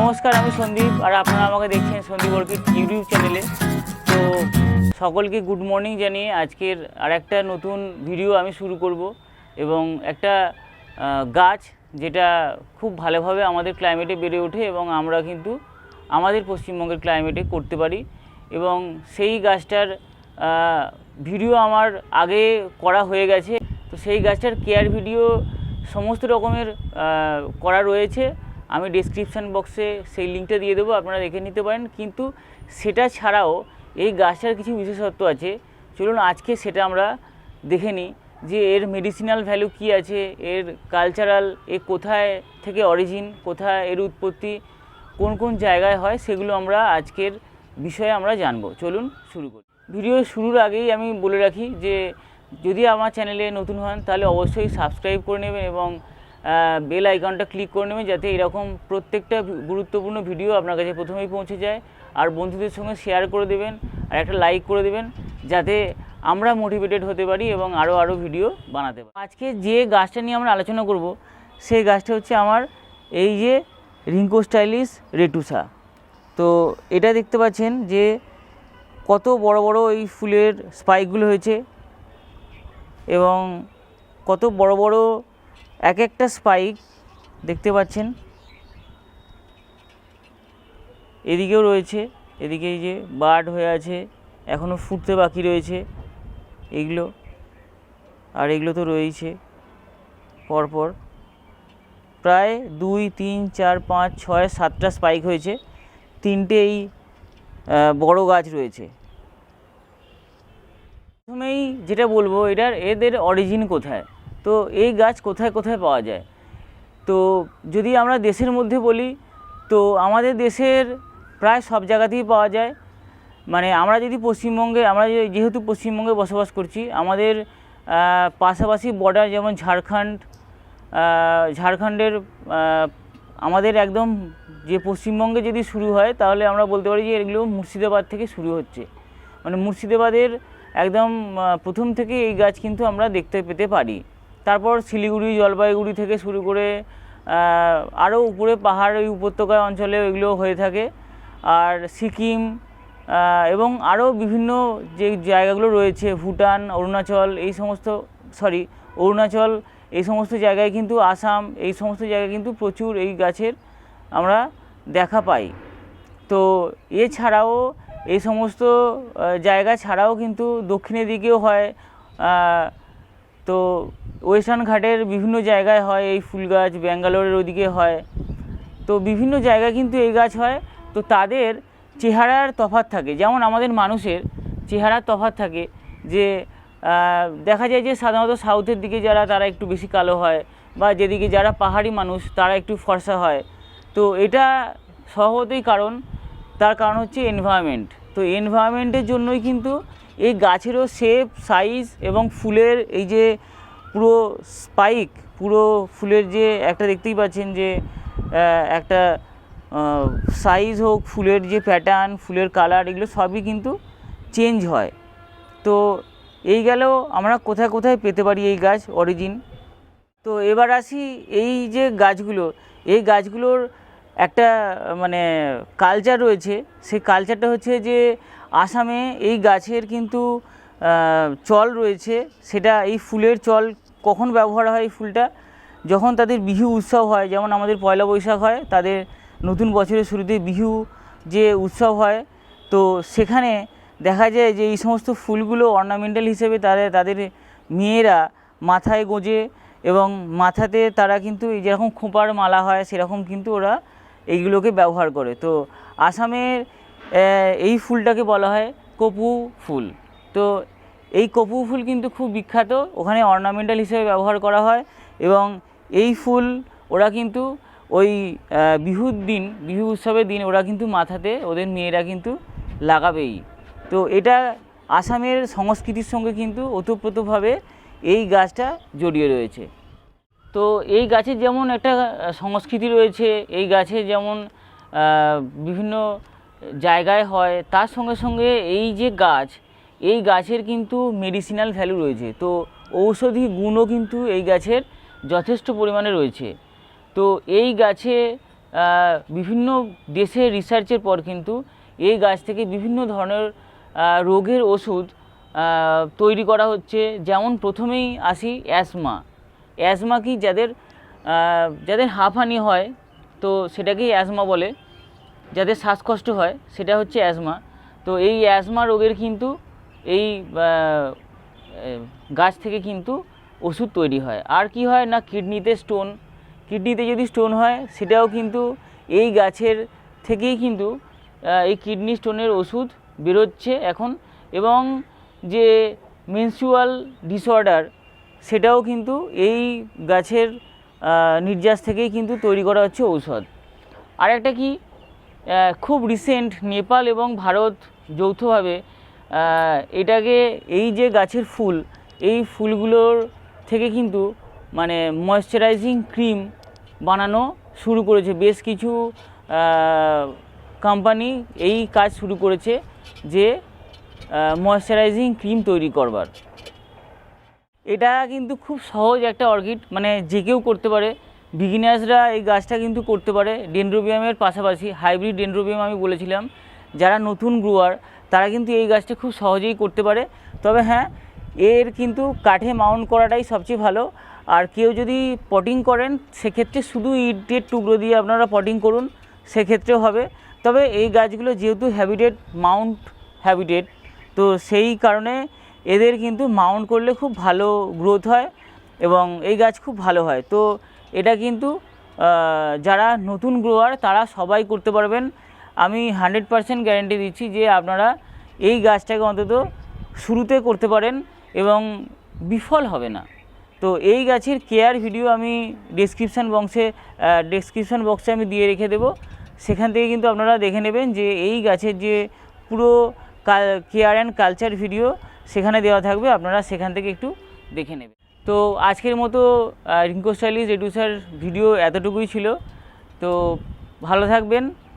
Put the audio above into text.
নমস্কার, আমি সন্দীপ আর আপনারা আমাকে দেখছেন সন্দীপ অর্কিড ইউটিউব চ্যানেলে। তো সকলকে গুড মর্নিং জানিয়ে আজকের আর একটা নতুন ভিডিও আমি শুরু করব এবং একটা গাছ যেটা খুব ভালোভাবে আমাদের ক্লাইমেটে বেড়ে ওঠে এবং আমরা কিন্তু আমাদের পশ্চিমবঙ্গের ক্লাইমেটে করতে পারি এবং সেই গাছটার ভিডিও আমার আগে করা হয়ে গেছে। তো সেই গাছটার কেয়ার ভিডিও সমস্ত রকমের করা রয়েছে। আমি ডেসক্রিপশান বক্সে সেই লিঙ্কটা দিয়ে দেবো, আপনারা দেখে নিতে পারেন। কিন্তু সেটা ছাড়াও এই গাছটার কিছু বিশেষত্ব আছে। চলুন আজকে সেটা আমরা দেখে নিই যে এর মেডিসিনাল ভ্যালু কী আছে, এর কালচারাল এ কোথায় থেকে অরিজিন কোথায় এর উৎপত্তি, কোন কোন জায়গায় হয়, সেগুলো আমরা আজকের বিষয়ে আমরা জানব। চলুন শুরু করি। ভিডিও শুরুর আগেই আমি বলে রাখি যে যদি আমার চ্যানেলে নতুন হন, তাহলে অবশ্যই সাবস্ক্রাইব করে নেবেন এবং বেল আইকনটা ক্লিক করে নেবেন যাতে এরকম প্রত্যেকটা গুরুত্বপূর্ণ ভিডিও আপনার কাছে প্রথমেই পৌঁছে যায়। আর বন্ধুদের সঙ্গে শেয়ার করে দেবেন, আর একটা লাইক করে দেবেন, যাতে আমরা মোটিভেটেড হতে পারি এবং আরও আরও ভিডিও বানাতে পারি। আজকে যে গাছটা নিয়ে আমরা আলোচনা করব, সেই গাছটা হচ্ছে আমার এই যে রিঙ্কো স্টাইলিশ রেটুসা। তো এটা দেখতে পাচ্ছেন যে কত বড় বড় এই ফুলের স্পাইকগুলো হয়েছে এবং কত বড় বড় এক একটা স্পাইক দেখতে পাচ্ছেন। এদিকেও রয়েছে, এদিকে এই যে বার্ড হয়ে আছে এখনও ফুটতে বাকি রয়েছে, এগুলো। আর এগুলো তো রয়েছে পরপর। প্রায় দুই, তিন, চার, পাঁচ, ছয়, সাতটা স্পাইক হয়েছে। তিনটে এই বড় গাছ রয়েছে। প্রথমেই যেটা বলব, এটার এদের অরিজিন কোথায়? তো এই গাছ কোথায় কোথায় পাওয়া যায়? তো যদি আমরা দেশের মধ্যে বলি, তো আমাদের দেশের প্রায় সব জায়গাতেই পাওয়া যায়। মানে আমরা যদি পশ্চিমবঙ্গে, আমরা যেহেতু পশ্চিমবঙ্গে বসবাস করছি, আমাদের পাশাপাশি বর্ডার যেমন ঝাড়খণ্ড ঝাড়খণ্ডের আমাদের একদম যে পশ্চিমবঙ্গে যদি শুরু হয়, তাহলে আমরা বলতে পারি যে এগুলো মুর্শিদাবাদ থেকে শুরু হচ্ছে। মানে মুর্শিদাবাদের একদম প্রথম থেকে এই গাছ কিন্তু আমরা দেখতে পেতে পারি। তারপর শিলিগুড়ি, জলপাইগুড়ি থেকে শুরু করে আরও উপরে পাহাড় ওই উপত্যকা অঞ্চলে এগুলো হয়ে থাকে। আর সিকিম এবং আরও বিভিন্ন যে জায়গাগুলো রয়েছে, ভুটান, অরুণাচল, এই সমস্ত সরি অরুণাচল, এই সমস্ত জায়গায় কিন্তু আসাম, এই সমস্ত জায়গায় কিন্তু প্রচুর এই গাছের আমরা দেখা পাই। তো এছাড়াও এই সমস্ত জায়গা ছাড়াও কিন্তু দক্ষিণের দিকেও হয়। তো ওয়েস্টার্ন ঘাটের বিভিন্ন জায়গায় হয়, এই ফুল গাছ, ব্যাঙ্গালোরের ওদিকে হয়। তো বিভিন্ন জায়গায় কিন্তু এই গাছ হয়। তো তাদের চেহারার তফাত থাকে। যেমন আমাদের মানুষের চেহারার তফাত থাকে যে দেখা যায় যে সাধারণত সাউথের দিকে যারা, তারা একটু বেশি কালো হয় বা যেদিকে যারা পাহাড়ি মানুষ, তারা একটু ফর্সা হয়। তো এটা স্বভাবতই কারণ। তার কারণ হচ্ছে এনভায়রনমেন্ট তো এনভায়রনমেন্টের জন্যই কিন্তু এই গাছেরও শেপ সাইজ এবং ফুলের এই যে পুরো স্পাইক পুরো ফুলের যে একটা দেখতেই পাচ্ছেন যে একটা সাইজ হোক, ফুলের যে প্যাটার্ন ফুলের কালার এগুলো সবই কিন্তু চেঞ্জ হয়। তো এই গেলেও আমরা কোথায় কোথায় পেতে পারি এই গাছ অরিজিন তো এবার আসি এই যে গাছগুলো, এই গাছগুলোর একটা মানে কালচার রয়েছে। সেই কালচারটা হচ্ছে যে, আসামে এই গাছের কিন্তু চল রয়েছে, সেটা এই ফুলের চল কখন ব্যবহার হয় এই ফুলটা? যখন তাদের বিহু উৎসব হয়, যেমন আমাদের পয়লা বৈশাখ হয়, তাদের নতুন বছরের শুরুতে বিহু যে উৎসব হয়, তো সেখানে দেখা যায় যে এই সমস্ত ফুলগুলো অর্নামেন্টাল হিসেবে তাদের তাদের মেয়েরা মাথায় গোজে এবং মাথাতে তারা কিন্তু এই যেরকম খোঁপার মালা হয়, সেরকম কিন্তু ওরা এইগুলোকে ব্যবহার করে। তো আসামের এই ফুলটাকে বলা হয় কপু ফুল। তো এই কপু ফুল কিন্তু খুব বিখ্যাত। ওখানে অর্নামেন্টাল হিসেবে ব্যবহার করা হয় এবং এই ফুল ওরা কিন্তু ওই বিহুর দিন, বিহু উৎসবের দিন ওরা কিন্তু মাথাতে ওদের মেয়েরা কিন্তু লাগাবেই। তো এটা আসামের সংস্কৃতির সঙ্গে কিন্তু ওতপ্রোতভাবে এই গাছটা জড়িয়ে রয়েছে। তো এই গাছের যেমন একটা সংস্কৃতি রয়েছে, এই গাছের যেমন বিভিন্ন জায়গায় হয়, তার সঙ্গে সঙ্গে এই যে গাছ এই গাছের কিন্তু মেডিসিনাল ভ্যালু রয়েছে। তো ঔষধি গুণও কিন্তু এই গাছের যথেষ্ট পরিমাণে রয়েছে। তো এই গাছে বিভিন্ন দেশের রিসার্চের পর কিন্তু এই গাছ থেকে বিভিন্ন ধরনের রোগের ওষুধ তৈরি করা হচ্ছে। যেমন প্রথমেই আসি অ্যাসমা অ্যাসমা কি যাদের যাদের হাঁফানি হয়, তো সেটাকেই অ্যাসমা বলে। যাদের শ্বাসকষ্ট হয়, সেটা হচ্ছে অ্যাসমা তো এই অ্যাসমা রোগের কিন্তু এই গাছ থেকে কিন্তু ওষুধ তৈরি হয়। আর কি হয় না, কিডনিতে স্টোন কিডনিতে যদি স্টোন হয়, সেটাও কিন্তু এই গাছের থেকেই কিন্তু এই কিডনি স্টোনের ওষুধ বেরোচ্ছে এখন। এবং যে মেনসুয়াল ডিসঅর্ডার সেটাও কিন্তু এই গাছের নির্যাস থেকেই কিন্তু তৈরি করা হচ্ছে ঔষধ। আর একটা কি খুব রিসেন্ট নেপাল এবং ভারত যৌথভাবে এটাকে এই যে গাছের ফুল, এই ফুলগুলোর থেকে কিন্তু মানে ময়শ্চারাইজিং ক্রিম বানানো শুরু করেছে। বেশ কিছু কোম্পানি এই কাজ শুরু করেছে যে ময়শ্চারাইজিং ক্রিম তৈরি করবার। এটা কিন্তু খুব সহজ একটা অর্কিড মানে যে কেউ করতে পারে। বিগিনার্সরা এই গাছটা কিন্তু করতে পারে। ডেনড্রোবিয়ামের পাশাপাশি হাইব্রিড ডেনড্রোবিয়াম আমি বলেছিলাম। যারা নতুন গ্রোয়ার তারা কিন্তু এই গাছটি খুব সহজেই করতে পারে। তবে হ্যাঁ এর কিন্তু কাঠে মাউন্ট করাটাই সবচেয়ে ভালো। আর কেউ যদি পটিং করেন, সেক্ষেত্রে শুধু ইটের টুকরো দিয়ে আপনারা পটিং করুন, সেক্ষেত্রেও হবে। তবে এই গাছগুলো যেহেতু হ্যাবিটেড মাউন্ট হ্যাবিটেট তো সেই কারণে এদের কিন্তু মাউন্ট করলে খুব ভালো গ্রোথ হয় এবং এই গাছ খুব ভালো হয়। তো এটা কিন্তু যারা নতুন গ্রোয়ার তারা সবাই করতে পারবেন। আমি হান্ড্রেড পারসেন্ট গ্যারেন্টি দিচ্ছি যে আপনারা এই গাছটাকে অন্তত শুরুতে করতে পারেন এবং বিফল হবে না। তো এই গাছের কেয়ার ভিডিও আমি ডেসক্রিপশান বক্সে ডেসক্রিপশান বক্সে আমি দিয়ে রেখে দেবো। সেখান থেকে কিন্তু আপনারা দেখে নেবেন যে এই গাছের যে পুরো কেয়ার অ্যান্ড কালচার ভিডিও সেখানে দেওয়া থাকবে। আপনারা সেখান থেকে একটু দেখে নেবেন। তো আজকের মতো রিঙ্কো স্টাইলিশ রেডিউসার ভিডিও এতটুকুই ছিল। তো ভালো থাকবেন।